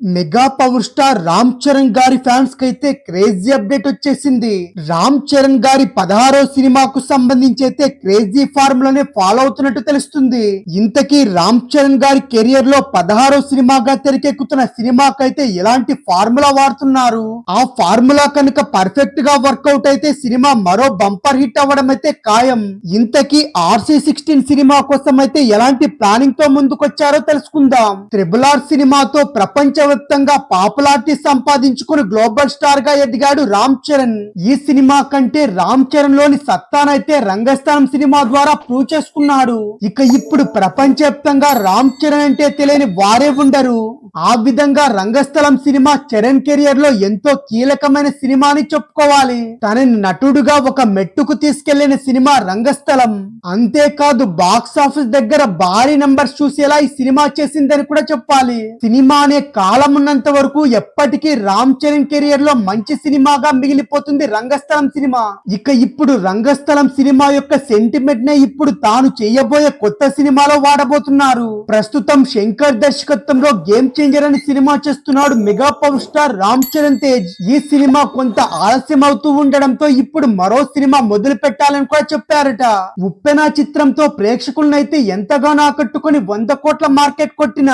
Mega power star Ram Charan గారి ఫ్యాన్స్కి అయితే క్రేజీ అప్డేట్ వచ్చేసింది. రామ్ చరణ్ గారి పదహారో సినిమాకు సంబంధించి అయితే క్రేజీ ఫార్ములానే ఫాలో అవుతున్నట్టు తెలుస్తుంది. ఇంతకీ రామ్ చరణ్ గారి కెరియర్లో పదహారో సినిమాగా తెరకెక్కుతున్న సినిమాకైతే ఎలాంటి ఫార్ములా వాడుతున్నారు? ఆ ఫార్ములా కనుక పర్ఫెక్ట్గా వర్కౌట్ అయితే సినిమా మరో బంపర్ హిట్ అవ్వడం అయితే ఖాయం. ఇంతకీ ఆర్సీ సిక్స్టీన్ సినిమా కోసం అయితే ఎలాంటి ప్లానింగ్తో ముందుకొచ్చారో తెలుసుకుందాం. త్రిబుల్ ఆర్ సినిమాతో ప్రపంచ ప్రపంచవ్యాప్తంగా పాపులారిటీ సంపాదించుకుని గ్లోబల్ స్టార్గా ఎదిగాడు రామ్ చరణ్. ఈ సినిమా కంటే రామ్ చరణ్లోని సత్తానైతే రంగస్థానం సినిమా ద్వారా ప్రూవ్ చేసుకున్నాడు. ఇక ఇప్పుడు ప్రపంచవ్యాప్తంగా రామ్ చరణ్ అంటే తెలియని వారే ఉండరు. ఆ విధంగా రంగస్థలం సినిమా చరణ్ కెరియర్లో ఎంతో కీలకమైన సినిమా అని చెప్పుకోవాలి. తనని నటుడుగా ఒక మెట్టుకు తీసుకెళ్ళిన సినిమా రంగస్థలం. అంతేకాదు బాక్స్ ఆఫీస్ దగ్గర భారీ నంబర్స్ చూసేలా ఈ సినిమా చేసిందని కూడా చెప్పాలి. సినిమా అనే కాలం ఉన్నంత వరకు ఎప్పటికీ రామ్ చరణ్ కెరియర్లో మంచి సినిమాగా మిగిలిపోతుంది రంగస్థలం సినిమా. ఇక ఇప్పుడు రంగస్థలం సినిమా యొక్క సెంటిమెంట్ నే ఇప్పుడు తాను చేయబోయే కొత్త సినిమాలో వాడబోతున్నారు. ప్రస్తుతం శంకర్ దర్శకత్వంలో గేమ్ చేంజర్ అనే సినిమా చేస్తున్నాడు mega power star Ram Charan Tej. ఈ సినిమా కొంత ఆలస్యం అవుతూ ఉండడంతో ఇప్పుడు మరో సినిమా మొదలు పెట్టాలని కూడా చెప్పారట. ఉప్పెన చిత్రంతో ప్రేక్షకులను అయితే ఎంతగానో ఆకట్టుకుని వంద కోట్ల మార్కెట్ కొట్టిన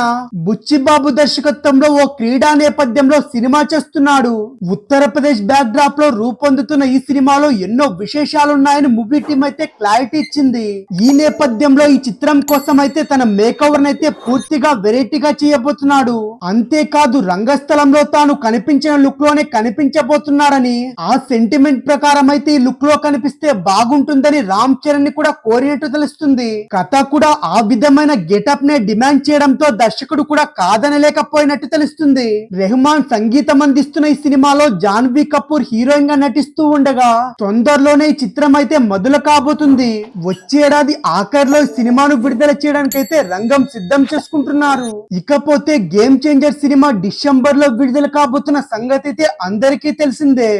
బుచ్చిబాబు దర్శకత్వంలో ఓ క్రీడా నేపథ్యంలో సినిమా చేస్తున్నాడు. ఉత్తరప్రదేశ్ బ్యాక్ డ్రాప్లో రూపొందుతున్న ఈ సినిమాలో ఎన్నో విశేషాలున్నాయని మూవీ టీం అయితే క్లారిటీ ఇచ్చింది. ఈ నేపథ్యంలో ఈ చిత్రం కోసం అయితే తన మేకవర్ అయితే పూర్తిగా వెరైటీగా చేయబోతున్నాడు. అంతేకాదు రంగస్థలంలో తాను కనిపించిన లుక్లోనే కనిపించబోతున్నాడని ఆ సెంటిమెంట్ ప్రకారం అయితే ఈ లుక్లో కనిపిస్తే బాగుంటుందని రామ్ చరణ్ని కూడా కోరినట్టు తెలుస్తుంది. కథ కూడా ఆ విధమైన గెటప్ నే డిమాండ్ చేయడంతో దర్శకుడు కూడా కాదనలేకపోయినట్టు తెలుస్తుంది. రెహమాన్ సంగీతం అందిస్తున్న ఈ సినిమాలో జాన్వీ కపూర్ హీరోయిన్గా నటిస్తూ ఉండగా తొందరలోనే ఈ చిత్రం అయితే మొదలు కాబోతుంది. వచ్చే ఏడాది ఆఖరిలో సినిమాను విడుదల చేయడానికి రంగం సిద్ధం చేసుకుంటున్నారు. ఇకపోతే గేమ్ చేంజర్ సినిమా డిసెంబర్లో విడుదల కాబోతున్న సంగతి అయితే అందరికీ తెలిసిందే.